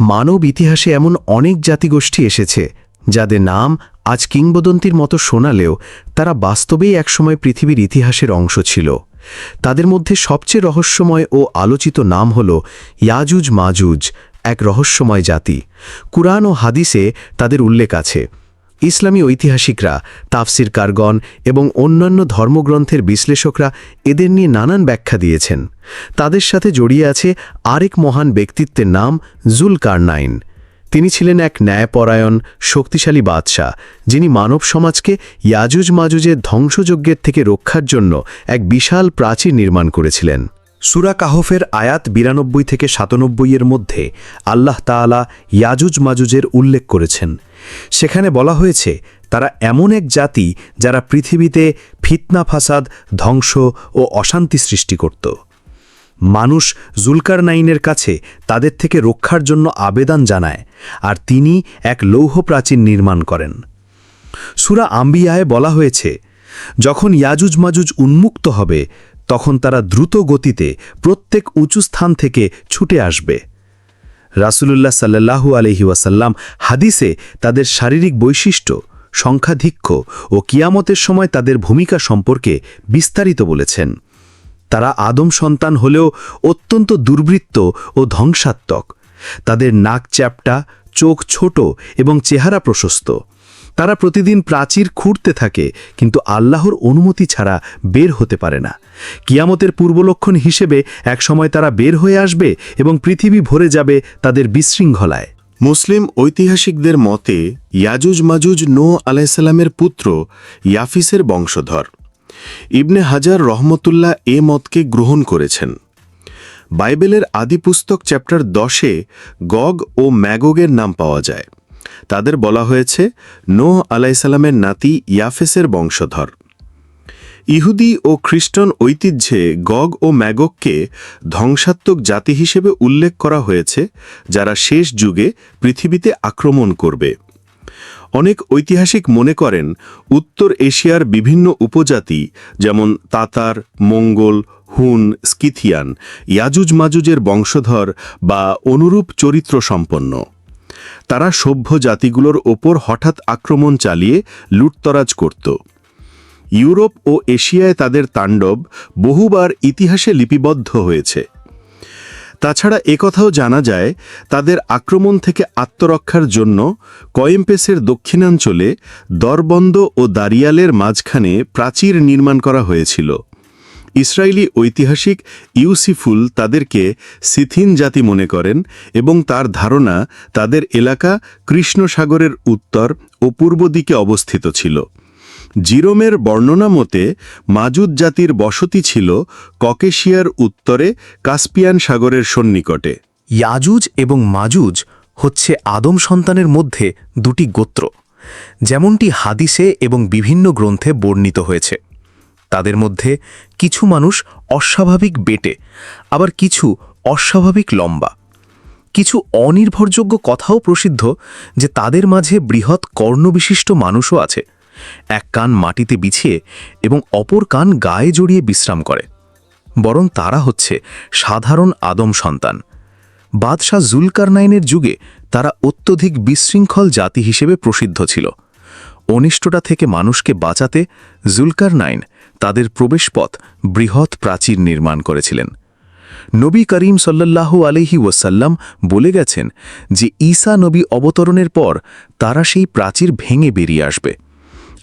মানব ইতিহাসে এমন অনেক জাতিগোষ্ঠী এসেছে, যাদের নাম আজ কিংবদন্তির মতো শোনালেও তারা বাস্তবেই একসময় পৃথিবীর ইতিহাসের অংশ ছিল। তাদের মধ্যে সবচেয়ে রহস্যময় ও আলোচিত নাম হল ইয়াজুজ মাজুজ এক রহস্যময় জাতি। কুরআন ও হাদিসে তাদের উল্লেখ আছে। ইসলামী ঐতিহাসিকরা তাফসির কারগন এবং অন্যান্য ধর্মগ্রন্থের বিশ্লেষকরা এদের নিয়ে নানান ব্যাখ্যা দিয়েছেন। তাদের সাথে জড়িয়ে আছে আরেক মহান ব্যক্তিত্বের নাম জুলকারনাইন। তিনি ছিলেন এক ন্যায়পরায়ণ, শক্তিশালী বাদশাহ, যিনি মানব সমাজকে ইয়াজুজ মাজুজের ধ্বংসযজ্ঞের থেকে রক্ষার জন্য এক বিশাল প্রাচীর নির্মাণ করেছিলেন। সুরা কাহফের আয়াত বিরানব্বই থেকে সাতানব্বই এর মধ্যে আল্লাহ তাআলা ইয়াজুজ মাজুজের উল্লেখ করেছেন। সেখানে বলা হয়েছে, তারা এমন এক জাতি যারা পৃথিবীতে ফিতনা, ফাসাদ, ধ্বংস ও অশান্তি সৃষ্টি করত। মানুষ জুলকার নাইনের কাছে তাদের থেকে রক্ষার জন্য আবেদন জানায়, আর তিনি এক লৌহ প্রাচীর নির্মাণ করেন। সুরা আম্বিয়ায় বলা হয়েছে, যখন ইয়াজুজ মাজুজ উন্মুক্ত হবে, তখন তারা দ্রুত গতিতে প্রত্যেক উঁচু স্থান থেকে ছুটে আসবে। রাসূলুল্লাহ সাল্লাল্লাহু আলহি ওয়াসাল্লাম হাদিসে তাদের শারীরিক বৈশিষ্ট্য, সংখ্যাধিক্য ও কিয়ামতের সময় তাদের ভূমিকা সম্পর্কে বিস্তারিত বলেছেন। তারা আদম সন্তান হলেও অত্যন্ত দুর্বৃত্ত ও ধ্বংসাত্মক। তাদের নাক চ্যাপটা, চোখ ছোট এবং চেহারা প্রশস্ত। তারা প্রতিদিন প্রাচীর খুঁড়তে থাকে, কিন্তু আল্লাহর অনুমতি ছাড়া বের হতে পারে না। কিয়ামতের পূর্বলক্ষণ হিসেবে একসময় তারা বের হয়ে আসবে এবং পৃথিবী ভরে যাবে তাদের বিশৃঙ্খলায়। মুসলিম ঐতিহাসিকদের মতে, ইয়াজুজ মাজুজ নো আলাইসাল্লামের পুত্র ইয়াফিসের বংশধর। ইবনে হাজার রহমতুল্লাহ এ মতকে গ্রহণ করেছেন। বাইবেলের আদিপুস্তক চ্যাপ্টার দশে গগ ও ম্যাগগের নাম পাওয়া যায়। তাদের বলা হয়েছে নো আলাইসাল্লামের নাতি ইয়াফেসের বংশধর। ইহুদি ও খ্রিস্টান ঐতিহ্যে গগ ও ম্যাগককে ধ্বংসাত্মক জাতি হিসেবে উল্লেখ করা হয়েছে, যারা শেষ যুগে পৃথিবীতে আক্রমণ করবে। অনেক ঐতিহাসিক মনে করেন, উত্তর এশিয়ার বিভিন্ন উপজাতি, যেমন তাতার, মঙ্গল, হুন, স্কিথিয়ান ইয়াজুজ মাজুজের বংশধর বা অনুরূপ চরিত্র সম্পন্ন তারা সভ্য জাতিগুলোর ওপর হঠাৎ আক্রমণ চালিয়ে লুটতরাজ করত। ইউরোপ ও এশিয়ায় তাদের তাণ্ডব বহুবার ইতিহাসে লিপিবদ্ধ হয়েছে। তাছাড়া একথাও জানা যায়, তাদের আক্রমণ থেকে আত্মরক্ষার জন্য কয়েম্পেসের দক্ষিণাঞ্চলে দরবন্দ ও দারিয়ালের মাঝখানে প্রাচীর নির্মাণ করা হয়েছিল। ইসরায়েলি ঐতিহাসিক ইউসিফুল তাদেরকে সিথিন জাতি মনে করেন এবং তার ধারণা তাদের এলাকা কৃষ্ণ সাগরের উত্তর ও পূর্ব দিকে অবস্থিত ছিল। জিরোমের বর্ণনা মতে, মাজুদ জাতির বসতি ছিল ককেশিয়ার উত্তরে কাস্পিয়ান সাগরের সন্নিকটে। ইয়াজুজ এবং মাজুজ হচ্ছে আদম সন্তানের মধ্যে দুটি গোত্র, যেমনটি হাদিসে এবং বিভিন্ন গ্রন্থে বর্ণিত হয়েছে। তাদের মধ্যে কিছু মানুষ অস্বাভাবিক বেটে, আবার কিছু অস্বাভাবিক লম্বা। কিছু অনির্ভরযোগ্য কথাও প্রসিদ্ধ যে তাদের মাঝে বৃহৎ কর্ণবিশিষ্ট মানুষও আছে। এক কান মাটিতে বিছিয়ে এবং অপর কান গায়ে জড়িয়ে বিশ্রাম করে। বরং তারা হচ্ছে সাধারণ আদম সন্তান। বাদশাহ জুলকারনাইনের যুগে তারা অত্যধিক বিশৃঙ্খল জাতি হিসেবে প্রসিদ্ধ ছিল। অনিষ্টটা থেকে মানুষকে বাঁচাতে জুলকারনাইন তাদের প্রবেশপথ বৃহৎ প্রাচীর নির্মাণ করেছিলেন। নবী করিম সাল্লাল্লাহু আলহি ওয়াসাল্লাম বলে গেছেন যে, ঈসা নবী অবতরণের পর তারা সেই প্রাচীর ভেঙে বেরিয়ে আসবে।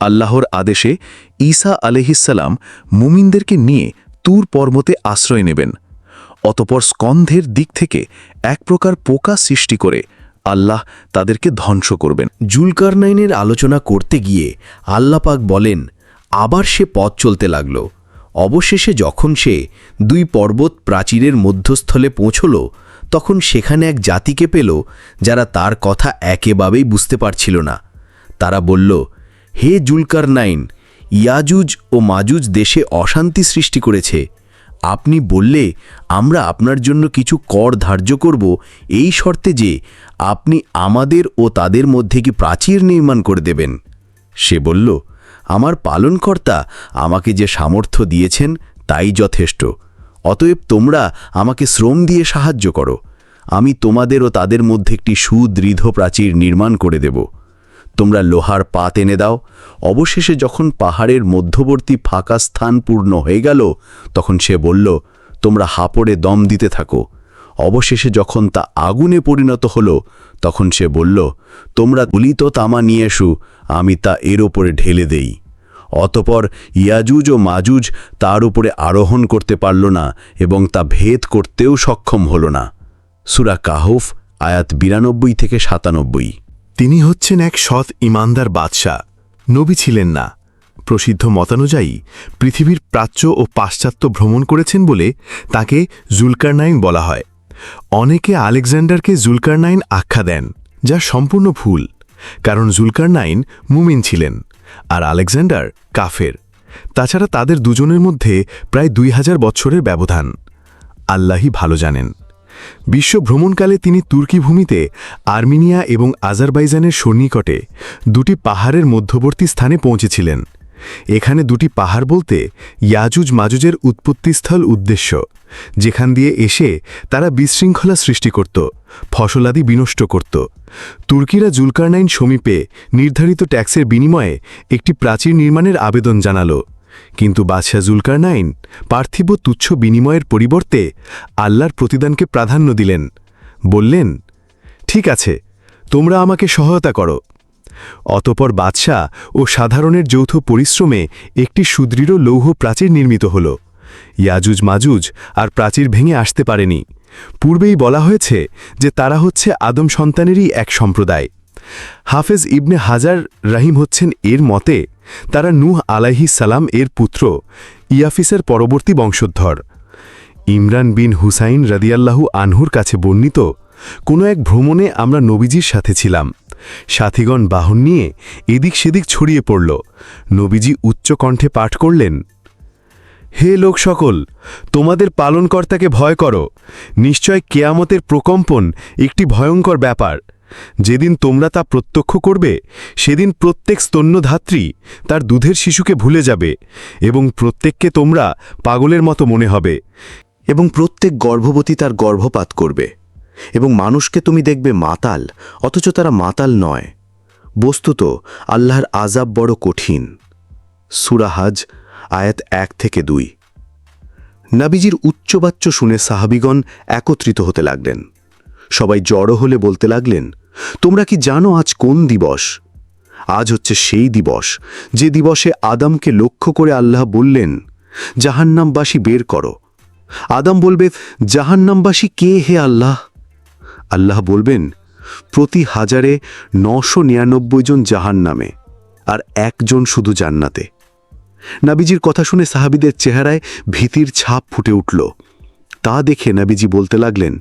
আল্লাহর আদেশে ঈসা আলহিসাল্লাম মুমিনদেরকে নিয়ে তুর পর্বতে আশ্রয় নেবেন। অতপর স্কন্ধের দিক থেকে এক প্রকার পোকা সৃষ্টি করে আল্লাহ তাদেরকে ধ্বংস করবেন। জুলকারনাইনের আলোচনা করতে গিয়ে আল্লাপাক বলেন আবার সে পথ চলতে লাগল। অবশেষে যখন সে দুই পর্বত প্রাচীরের মধ্যস্থলে পৌঁছল, তখন সেখানে এক জাতিকে পেল যারা তার কথা একেবাবেই বুঝতে পারছিল না। তারা বলল, হে জুলকারনাইন, ইয়াজুজ ও মাজুজ দেশে অশান্তি সৃষ্টি করেছে। আপনি বললে আমরা আপনার জন্য কিছু কর ধার্য করব এই শর্তে যে আপনি আমাদের ও তাদের মধ্যে কি প্রাচীর নির্মাণ করে দেবেন? সে বলল আমার পালনকর্তা আমাকে যে সামর্থ্য দিয়েছেন তাই যথেষ্ট। অতএব তোমরা আমাকে শ্রম দিয়ে সাহায্য করো। আমি তোমাদের ও তাদের মধ্যে একটি সুদৃঢ় প্রাচীর নির্মাণ করে দেব। তোমরা লোহার পাত এনে দাও। অবশেষে যখন পাহাড়ের মধ্যবর্তী ফাঁকা স্থান পূর্ণ হয়ে গেল, তখন সে বলল, তোমরা হাপড়ে দম দিতে থাকো। অবশেষে যখন তা আগুনে পরিণত হল, তখন সে বলল, তোমরা গুলিত তামা নিয়ে এসো, আমি তা এর ওপরে ঢেলে দেই। অতপর ইয়াজুজ ও মাজুজ তার উপরে আরোহণ করতে পারল না এবং তা ভেদ করতেও সক্ষম হল না। সুরা কাহফ, আয়াত বিরানব্বই থেকে সাতানব্বই। তিনি হচ্ছেন এক সৎ ইমানদার বাদশাহ। নবী ছিলেন না। প্রসিদ্ধ মতানুযায়ী, পৃথিবীর প্রাচ্য ও পাশ্চাত্য ভ্রমণ করেছেন বলে তাকে জুলকারনাইন বলা হয়। অনেকে আলেকজান্ডারকে জুলকারনাইন আখ্যা দেন, যা সম্পূর্ণ ভুল, কারণ জুলকারনাইন মুমিন ছিলেন আর আলেকজান্ডার কাফের। তাছাড়া তাদের দুজনের মধ্যে প্রায় দুই হাজার বছরের ব্যবধান। আল্লাহই ভালো জানেন। বিশ্ব ভ্রমণকালে তিনি তুর্কি ভূমিতে আর্মেনিয়া এবং আজারবাইজানের সন্নিকটে দুটি পাহাড়ের মধ্যবর্তী স্থানে পৌঁছেছিলেন। এখানে দুটি পাহাড় বলতে ইয়াজুজ মাজুজের উৎপত্তিস্থল উদ্দেশ্য, যেখান দিয়ে এসে তারা বিশৃঙ্খলা সৃষ্টি করত, ফসলাদি বিনষ্ট করত। তুর্কিরা জুলকারনাইন সমীপে নির্ধারিত ট্যাক্সের বিনিময়ে একটি প্রাচীর নির্মাণের আবেদন জানালো। কিন্তু বাদশাহ জুলকারনাইন পার্থিব তুচ্ছ বিনিময়ের পরিবর্তে আল্লাহর প্রতিদানকে প্রাধান্য দিলেন। বললেন, ঠিক আছে, তোমরা আমাকে সহায়তা করো। অতপর বাদশাহ ও সাধারণের যৌথ পরিশ্রমে একটি সুদৃঢ় লৌহ প্রাচীর নির্মিত হল। ইয়াজুজ মাজুজ আর প্রাচীর ভেঙে আসতে পারেনি। পূর্বেই বলা হয়েছে যে তারা হচ্ছে আদম সন্তানেরই এক সম্প্রদায়। হাফেজ ইবনে হাজার রাহিম হচ্ছেন এর মতে, তারা নূহ আলাইহি সালাম এর পুত্র, ইয়াফিসের পরবর্তী বংশোদ্ভর। ইমরান বিন হুসাইন রাদিয়াল্লাহু আনহুর কাছে বর্ণিত, কোনো এক ভ্রমণে আমরা নবীজির সাথে ছিলাম। সাথীগণ বাহন নিয়ে এদিক সেদিক ছড়িয়ে পড়ল। নবীজি উচ্চ কণ্ঠে পাঠ করলেন, হে লোক সকল, তোমাদের পালনকর্তাকে ভয় করো। নিশ্চয় কেয়ামতের প্রকম্পন একটি ভয়ঙ্কর ব্যাপার। যেদিন তোমরা তা প্রত্যক্ষ করবে, সেদিন প্রত্যেক স্তন্যধাত্রী তার দুধের শিশুকে ভুলে যাবে এবং প্রত্যেককে তোমরা পাগলের মতো মনে হবে এবং প্রত্যেক গর্ভবতী তার গর্ভপাত করবে। এবং মানুষকে তুমি দেখবে মাতাল, অথচ তারা মাতাল নয়। বস্তুত, আল্লাহর আজাব বড় কঠিন। সুরাহাজ আয়াত এক থেকে দুই। নাবিজির উচ্চবাচ্য শুনে সাহাবিগণ একত্রিত হতে লাগলেন। সবাই জড়ো হলে বলতে লাগলেন, তোমরা কি জানো আজ কোন দিবস? আজ হচ্ছে সেই দিবস, যে দিবসে আদামকে লক্ষ্য করে আল্লাহ বললেন, জাহান্নামবাসী বের করো। আদাম বলবে, জাহান্নামবাসী কে হে আল্লাহ? আল্লাহ বলবেন, প্রতি হাজারে নশো নিরানব্বই জন জাহান নামে আর একজন শুধু জান্নাতে। নাবিজির কথা শুনে সাহাবিদের চেহারায় ভীতির ছাপ ফুটে উঠল। তা দেখে নাবিজি বলতে লাগলেন,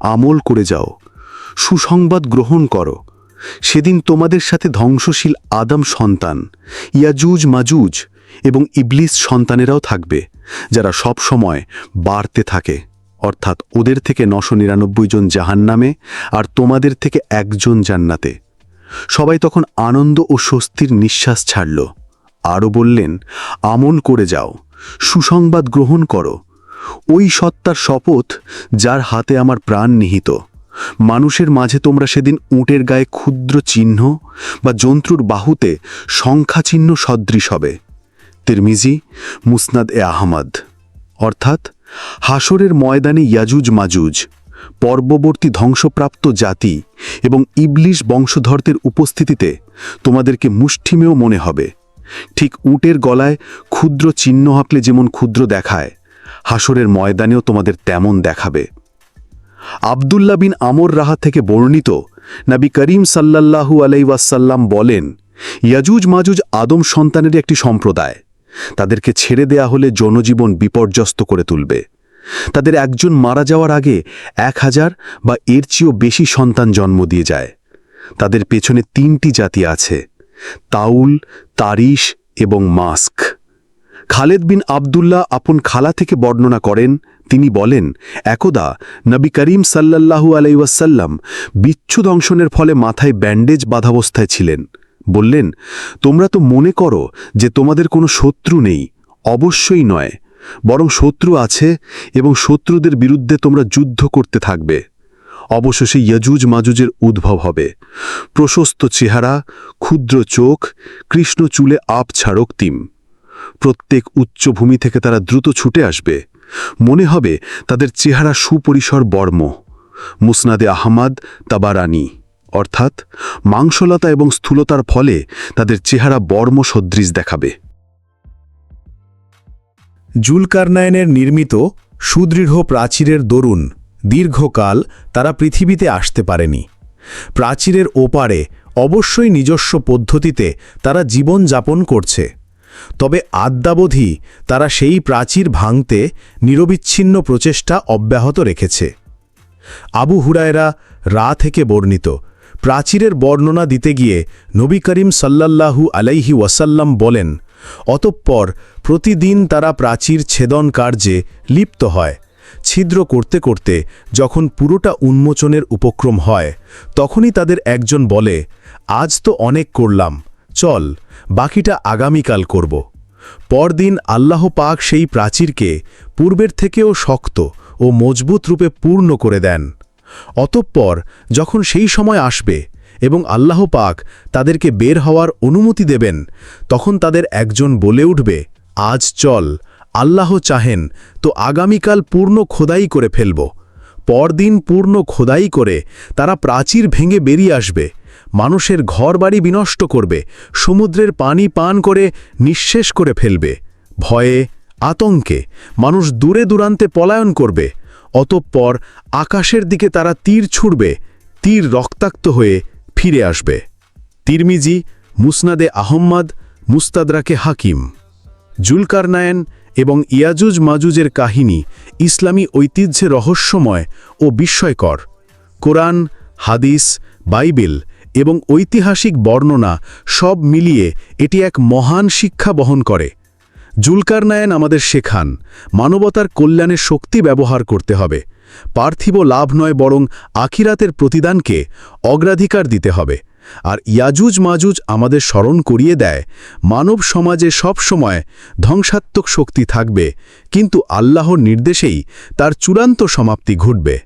আমল করে যাও, সুসংবাদ গ্রহণ করো। সেদিন তোমাদের সাথে ধ্বংসশীল আদম সন্তান, ইয়াজুজ, মাজুজ এবং ইবলিস সন্তানেরাও থাকবে, যারা সব সময় বাড়তে থাকে। অর্থাৎ ওদের থেকে নশো নিরানব্বই জন জাহান নামে আর তোমাদের থেকে একজন জান্নাতে। সবাই তখন আনন্দ ও স্বস্তির নিঃশ্বাস ছাড়ল। আরও বললেন আমন করে যাও, সুসংবাদ গ্রহণ করো। ওই সত্তার শপথ যার হাতে আমার প্রাণ নিহিত। মানুষের মাঝে তোমরা সেদিন উটের গায়ে ক্ষুদ্র চিহ্ন বা জন্তুর বাহুতে সংখ্যাচিহ্ন সদৃশ হবে। তিরমিজি মুসনাদ এ আহমদ অর্থাৎ হাসরের ময়দানে ইয়াজুজ মাজুজ, পর্ববর্তী ধ্বংসপ্রাপ্ত জাতি এবং ইবলিশ বংশধরদের উপস্থিতিতে তোমাদেরকে মুষ্টিমেয় মনে হবে। ঠিক উটের গলায় ক্ষুদ্র চিহ্ন আঁকলে যেমন ক্ষুদ্র দেখায় হাসরের ময়দানেও তোমাদের তেমন দেখাবে। আবদুল্লা বিন আমর রাহা থেকে বর্ণিত নবী করিম সাল্লাল্লাহু আলাইওয়াসাল্লাম বলেন, ইয়াজুজ মাজুজ আদম সন্তানের একটি সম্প্রদায়। তাদেরকে ছেড়ে দেয়া হলে জনজীবন বিপর্যস্ত করে তুলবে। তাদের একজন মারা যাওয়ার আগে এক হাজার বা এর চেয়েও বেশি সন্তান জন্ম দিয়ে যায়। তাদের পেছনে তিনটি জাতি আছে, তাউল, তারিশ এবং মাস্ক। খালেদ বিন আবদুল্লাহ আপন খালা থেকে বর্ণনা করেন, তিনি বলেন, একদা নবী করিম সাল্লাল্লাহু আলাইসাল্লাম বিচ্ছু দংশনের ফলে মাথায় ব্যান্ডেজ বাধাবস্থায় ছিলেন। বললেন, তোমরা তো মনে করো যে তোমাদের কোনো শত্রু নেই, অবশ্যই নয়। বরং শত্রু আছে এবং শত্রুদের বিরুদ্ধে তোমরা যুদ্ধ করতে থাকবে। অবশেষে ইয়াজুজ মাজুজের উদ্ভব হবে। প্রশস্ত চেহারা, ক্ষুদ্র চোখ, কৃষ্ণ চুলে আপ ছাড়ক তিম। প্রত্যেক উচ্চভূমি থেকে তারা দ্রুত ছুটে আসবে। মনে হবে তাদের চেহারা সুপরিসর বর্ম। মুসনাদে আহমাদ তাবারানি অর্থাৎ মাংসলতা এবং স্থূলতার ফলে তাদের চেহারা বর্ম সদৃশ দেখাবে। জুলকারনায়নের নির্মিত সুদৃঢ় প্রাচীরের দরুন দীর্ঘকাল তারা পৃথিবীতে আসতে পারেনি। প্রাচীরের ওপারে অবশ্যই নিজস্ব পদ্ধতিতে তারা জীবন যাপন করছে। তবে আদ্যাবধি তারা সেই প্রাচীর ভাঙতে নিরবিচ্ছিন্ন প্রচেষ্টা অব্যাহত রেখেছে। আবু হুরায়রা রা থেকে বর্ণিত প্রাচীরের বর্ণনা দিতে গিয়ে নবী করিম সাল্লাল্লাহু আলাইহি ওয়াসাল্লাম বলেন, অতঃপর প্রতিদিন তারা প্রাচীর ছেদন কার্যে লিপ্ত হয়। ছিদ্র করতে করতে যখন পুরোটা উন্মোচনের উপক্রম হয়, তখনই তাদের একজন বলে, আজ তো অনেক করলাম, চল, বাকিটা আগামীকাল করব। পরদিন আল্লাহ পাক সেই প্রাচীরকে পূর্বের থেকেও শক্ত ও মজবুত রূপে পূর্ণ করে দেন। অতঃপর যখন সেই সময় আসবে এবং আল্লাহ পাক তাদেরকে বের হওয়ার অনুমতি দেবেন, তখন তাদের একজন বলে উঠবে, আজ চল, আল্লাহ চাহেন, তো আগামীকাল পূর্ণ খোদাই করে ফেলব। পরদিন পূর্ণ খোদাই করে তারা প্রাচীর ভেঙে বেরিয়ে আসবে, মানুষের ঘরবাড়ি বিনষ্ট করবে, সমুদ্রের পানি পান করে নিঃশেষ করে ফেলবে। ভয়ে আতঙ্কে মানুষ দূরে দূরান্তে পলায়ন করবে, অতঃপর আকাশের দিকে তারা তীর ছুড়বে, তীর রক্তাক্ত হয়ে ফিরে আসবে। তিরমিজি, মুসনাদে আহম্মদ, মুস্তাদরাকে হাকিম। জুলকারনায়ন এবং ইয়াজুজ মাজুজের কাহিনী ইসলামী ঐতিহ্যে রহস্যময় ও বিস্ময়কর। কোরআন, হাদিস, বাইবেল এবং ঐতিহাসিক বর্ণনা সব মিলিয়ে এটি এক মহান শিক্ষা বহন করে। জুলকারনায়ন আমাদের শেখান, মানবতার কল্যাণে শক্তি ব্যবহার করতে হবে। পার্থিব লাভ নয় বরং আখিরাতের প্রতিদানকে অগ্রাধিকার দিতে হবে। আর ইয়াজুজ মাজুজ আমাদের স্মরণ করিয়ে দেয়, মানব সমাজে সব সময় ধ্বংসাত্মক শক্তি থাকবে, কিন্তু আল্লাহর নির্দেশেই তার চূড়ান্ত সমাপ্তি ঘটবে।